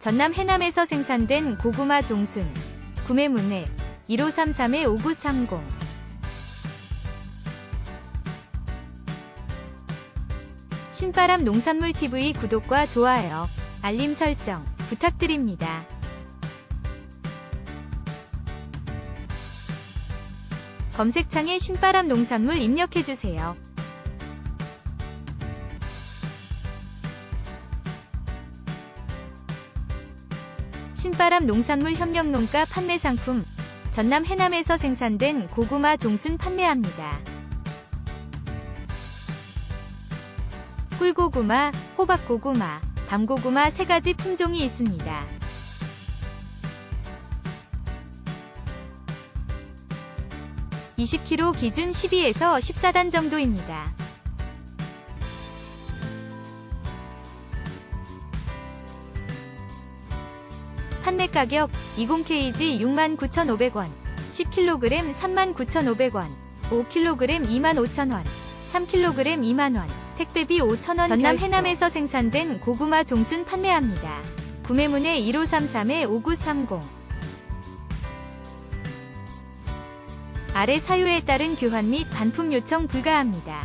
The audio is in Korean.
전남 해남에서 생산된 고구마 종순. 구매 문의 1533-5930. 신바람 농산물 TV 구독과 좋아요, 알림 설정 부탁드립니다. 검색창에 신바람 농산물 입력해주세요. 신바람 농산물 협력농가 판매 상품 전남 해남에서 생산된 고구마 종순 판매합니다. 꿀고구마, 호박고구마, 밤고구마 세 가지 품종이 있습니다. (20kg) 기준 12에서 14단 정도입니다. 판매 가격 20kg 69,500원, 10kg 39,500원, 5kg 25,000원, 3kg 2만원, 택배비 5,000원 전남 해남에서 생산된 고구마 종순 판매합니다. 구매문의 1533-5930 아래 사유에 따른 교환 및 반품 요청 불가합니다.